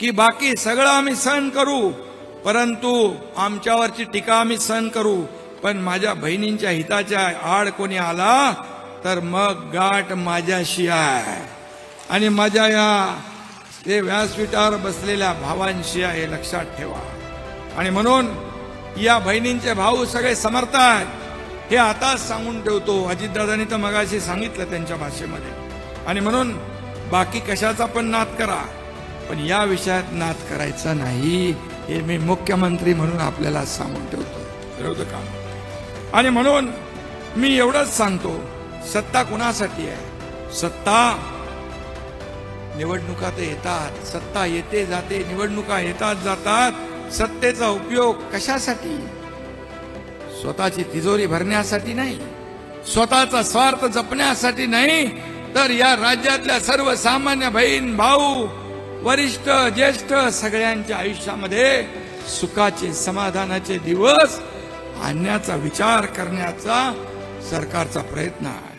की बाकी सगळं आम्ही सहन करू परंतु आमच्यावरची टीका आम्ही सहन करू. पण माझ्या बहिणींच्या हिताच्या आड कोणी आला तर मग गाठ माझ्याशी आहे. आणि माझ्या या ते व्यासपीठावर बसलेल्या भावांशी आहे हे लक्षात ठेवा. आणि म्हणून या बहिणींचे भाऊ सगळे समर्थ आहेत. हे आताच सांगून ठेवतो. अजितदादांनी तर मगाशी सांगितलं त्यांच्या भाषेमध्ये. आणि म्हणून बाकी कशाचा पण नाद करा. पण या विषयात नाद करायचा नाही हे मी मुख्यमंत्री म्हणून आपल्याला सांगून ठेवतो. का आणि म्हणून मी एवढंच सांगतो सत्ता कुणासाठी आहे? सत्ता निवडणुका तर येतात सत्ता येते जाते निवडणुका येतात जातात सत्तेचा उपयोग कशासाठी? स्वतःची तिजोरी भरण्यासाठी नाही स्वतःचा स्वार्थ जपण्यासाठी नाही तर या राज्यातल्या सर्वसामान्य बहीण भाऊ वरिष्ठ ज्येष्ठ सगळ्यांच्या आयुष्यामध्ये सुखाचे समाधानाचे दिवस आणण्याचा विचार करण्याचा सरकारचा प्रयत्न आहे.